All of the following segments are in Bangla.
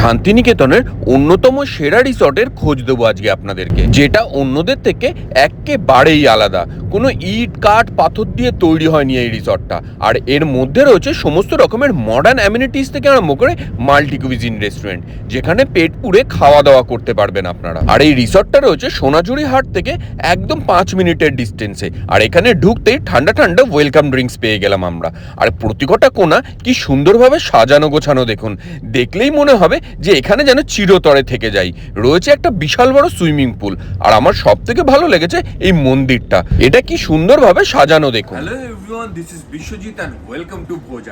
শান্তিনিকেতনের অন্যতম সেরা রিসর্টের খোঁজ দেবো আজকে আপনাদেরকে। যেটা অন্যদের থেকে একেবারেই আলাদা। কোনো ইট, কাঠ, পাথর দিয়ে তৈরি হয়নি এই রিসর্টটা। আর এর মধ্যে রয়েছে সমস্ত রকমের মডার্ন অ্যামিনিটিস থেকে আরম্ভ করে মাল্টি কুইজিন রেস্টুরেন্ট যেখানে পেট পুড়ে খাওয়া দাওয়া করতে পারবেন আপনারা। আর এই রিসর্টটা রয়েছে সোনাঝুরি হাট থেকে একদম পাঁচ মিনিটের ডিস্টেন্সে আর এখানে ঢুকতেই ঠান্ডা ঠান্ডা ওয়েলকাম ড্রিঙ্কস পেয়ে গেলাম আমরা। আর প্রতিকটা কোনা কি সুন্দরভাবে সাজানো গোছানো দেখুন। দেখলেই মনে হবে যে এখানে যেন চিরতরে থেকে যাই। রয়েছে একটা বিশাল বড় সুইমিং পুল। আর আমার সব থেকে ভালো লেগেছে এই মন্দিরটা। এটা কি সুন্দরভাবে সাজানো দেখুন। Hello everyone this is Biswajit and welcome to Bhoj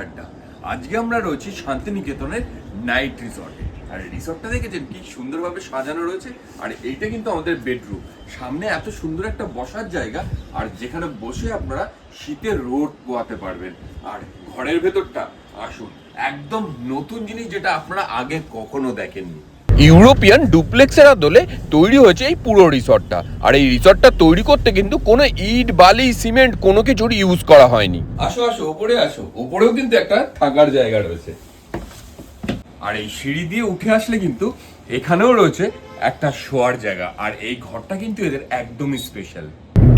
আজকে আমরা রয়েছি শান্তিনিকেতনের নাইট রিসর্টে আর রিসর্টটা দেখেছেন? কি সুন্দরভাবে সাজানো রয়েছে। আর এইটা কিন্তু আমাদের বেডরুম সামনে এত সুন্দর একটা বসার জায়গা। আর যেখানে বসে আপনারা শীতের রোদ পোয়াতে পারবেন। আর ঘরের ভেতরটা আসুন। একদম নতুন জিনিস যেটা আপনারা আগে কখনো দেখেননি। ইউরোপিয়ান ডুপ্লেক্সের আদলে তৈরি হয়েছে এই পুরো রিসর্টটা। আর এই রিসর্টটা তৈরি করতে কিন্তু কোনো ইট বালি সিমেন্ট কোনো কিছুর ইউজ করা হয়নি। আসো আসো ওপরে আসো। ওপরেও কিন্তু একটা থাকার জায়গা রয়েছে। আর এই সিঁড়ি দিয়ে উঠে আসলে কিন্তু এখানেও রয়েছে একটা শোয়ার জায়গা। আর এই ঘরটা কিন্তু এদের একদমই স্পেশাল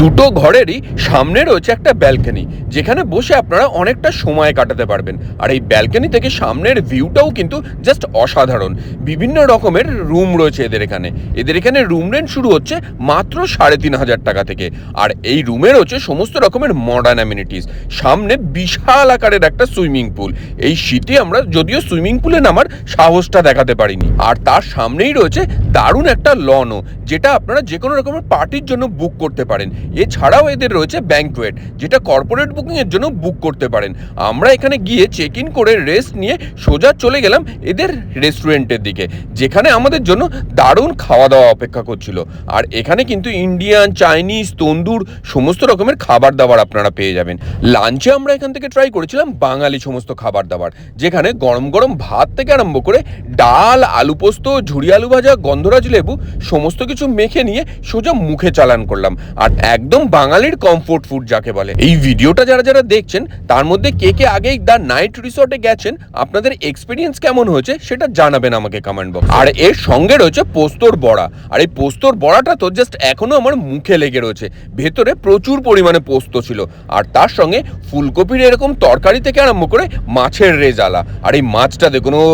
দুটো ঘরেরই সামনে রয়েছে একটা ব্যালকনি, যেখানে বসে আপনারা অনেকটা সময় কাটাতে পারবেন। আর এই ব্যালকনি থেকে সামনের ভিউটাও কিন্তু জাস্ট অসাধারণ। বিভিন্ন রকমের রুম রয়েছে এদের এখানে। এদের এখানে রুম রেন্ট শুরু হচ্ছে মাত্র সাড়ে তিন হাজার টাকা থেকে। আর এই রুমে রয়েছে সমস্ত রকমের মডার্ন অ্যামিনিটিস সামনে বিশাল আকারের একটা সুইমিং পুল। এই শীতে আমরা যদিও সুইমিং পুলে নামার সাহসটা দেখাতে পারিনি। আর তার সামনেই রয়েছে দারুণ একটা লনও, যেটা আপনারা যে কোনো রকমের পার্টির জন্য বুক করতে পারেন। এছাড়াও এদের রয়েছে ব্যাঙ্কোয়েট যেটা কর্পোরেট বুকিংয়ের জন্য বুক করতে পারেন। আমরা এখানে গিয়ে চেক ইন করে রেস্ট নিয়ে সোজা চলে গেলাম এদের রেস্টুরেন্টের দিকে, যেখানে আমাদের জন্য দারুণ খাওয়া দাওয়া অপেক্ষা করছিল। আর এখানে কিন্তু ইন্ডিয়ান চাইনিজ তন্দুর, সমস্ত রকমের খাবার দাবার আপনারা পেয়ে যাবেন। লাঞ্চে আমরা এখান থেকে ট্রাই করেছিলাম বাঙালি সমস্ত খাবার দাবার যেখানে গরম গরম ভাত থেকে আরম্ভ করে ডাল, আলু পোস্ত ঝুড়ি আলু ভাজা, গন্ধরাজ লেবু, সমস্ত কিছু মেখে নিয়ে সোজা মুখে চালান করলাম। আর একদম বাঙালির কমফোর্ট ফুড যাকে বলে। এই ভিডিওটা যারা যারা দেখছেন, তার মধ্যে কে কে আগেই দ্য নাইট রিসর্টে গেছেন, আপনাদের এক্সপিরিয়েন্স কেমন হয়েছে সেটা জানাবেন আমাকে কমেন্ট বক্স আর এর সঙ্গে রয়েছে পোস্তর বড়া। আর এই পোস্তর বড়াটা তো জাস্ট এখনও আমার মুখে লেগে রয়েছে। ভেতরে প্রচুর পরিমাণে পোস্ত ছিল। আর তার সঙ্গে ফুলকপির এরকম তরকারি থেকে আরম্ভ করে মাছের রেজালা। আর এই মাছটা দেখুন, ও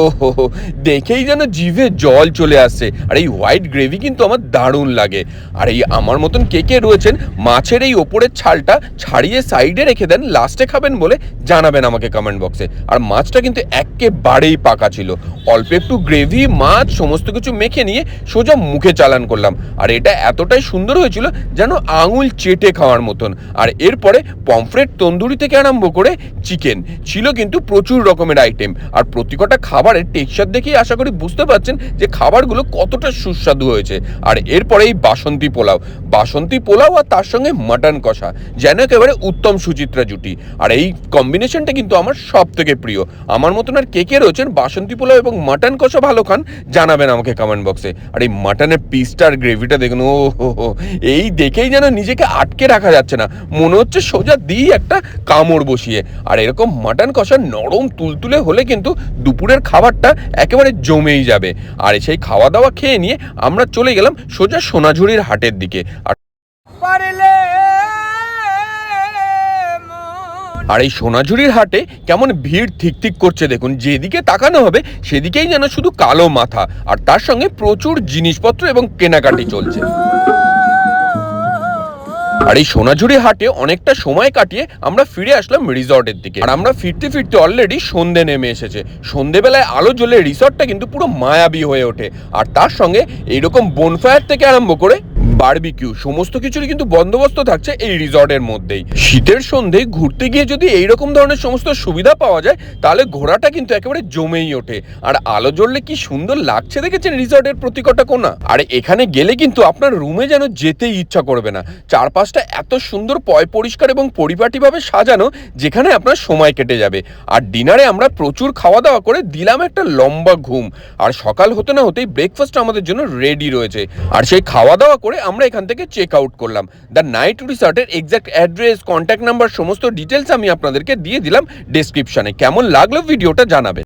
দেখেই যেন জিভে জল চলে আসছে। আর এই হোয়াইট গ্রেভি কিন্তু আমার দারুণ লাগে। আর এই আমার মতন কে কে রয়েছেন মাছের এই ওপরের ছালটা ছাড়িয়ে সাইডে রেখে দেন, লাস্টে খাবেন বলে জানাবেন আমাকে কমেন্ট বক্সে আর মাছটা কিন্তু একেবারেই পাকা ছিল। অল্প একটু গ্রেভি মাছ, সমস্ত কিছু মেখে নিয়ে সোজা মুখে চালান করলাম। আর এটা এতটাই সুন্দর হয়েছিল যেন আঙুল চেটে খাওয়ার মতন। আর এরপরে পমফ্রেট তন্দুরি থেকে আরম্ভ করে চিকেন ছিল কিন্তু প্রচুর রকমের আইটেম আর প্রতিকটা খাবারের টেক্সচার দেখেই আশা করি বুঝতে পারছেন যে খাবারগুলো কতটা সুস্বাদু হয়েছে। আর এরপরে এই বাসন্তী পোলাও। বাসন্তী পোলাও আর তার সঙ্গে মাটন কষা, যেন একেবারে উত্তম সুচিত্রা জুটি। আর এই কম্বিনেশনটা কিন্তু আমার সব থেকে প্রিয়। আমার মতন আর কে কে রয়েছেন, বাসন্তী পোলাও এবং মাটন কষা ভালো খান, জানাবেন আমাকে কমেন্ট বক্সে আর এই মাটনের পিসটার গ্রেভিটা দেখুন, ও এই দেখেই যেন নিজেকে আটকে রাখা যাচ্ছে না। মনে হচ্ছে সোজা দিই একটা কামড় বসিয়ে। আর এরকম মাটন কষা নরম তুলতুলে হলে কিন্তু দুপুরের খাবারটা একেবারে জমেই যাবে। আর সেই খাওয়া দাওয়া খেয়ে নিয়ে আমরা চলে গেলাম সোজা সোনাঝুরির হাটের দিকে। আর আর এই সোনাঝুরির হাটে কেমন ভিড় ঠিক ঠিক করছে দেখুন, যেদিকে তাকানো হবে সেদিকেই যেন শুধু কালো মাথা, আর তার সঙ্গে প্রচুর জিনিসপত্র এবং কেনাকাটি চলছে। আর এই সোনাঝুরি হাটে অনেকটা সময় কাটিয়ে আমরা ফিরে আসলাম রিসর্টের দিকে। আর আমরা ফিরতে ফিরতে অলরেডি সন্ধে নেমে এসেছে। সন্ধেবেলায় আলো জ্বলে রিসর্টটা কিন্তু পুরো মায়াবী হয়ে ওঠে। আর তার সঙ্গে এইরকম বনফায়ার থেকে আরম্ভ করে বারবিকিউ, সমস্ত কিছুরই কিন্তু বন্দোবস্ত থাকছে এই রিসর্টের মধ্যেই। শীতের সন্ধে ঘুরতে গিয়ে যদি এইরকম ধরনের সমস্ত সুবিধা পাওয়া যায়, তাহলে ঘোরাটা কিন্তু একেবারে জমেই ওঠে। আর আলো জ্বললে কি সুন্দর লাগছে দেখেছেন রিসর্টের প্রতিকটা কোনা? আর এখানে গেলে কিন্তু আপনার রুমে যেন যেতেই ইচ্ছা করবে না। চারপাশটা এত সুন্দর পয় পরিষ্কার এবং পরিপাটিভাবে সাজানো, যেখানে আপনার সময় কেটে যাবে। আর ডিনারে আমরা প্রচুর খাওয়া দাওয়া করে দিলাম একটা লম্বা ঘুম। আর সকাল হতে না হতেই ব্রেকফাস্ট আমাদের জন্য রেডি রয়েছে। আর সেই খাওয়া দাওয়া করে আমরা এখান থেকে চেক আউট করলাম। দ্য নাইট রিসর্টের এক্সাক্ট অ্যাড্রেস কন্ট্যাক্ট নাম্বার সমস্ত ডিটেলস আমি আপনাদেরকে দিয়ে দিলাম ডিসক্রিপশানে কেমন লাগল ভিডিওটা জানাবেন।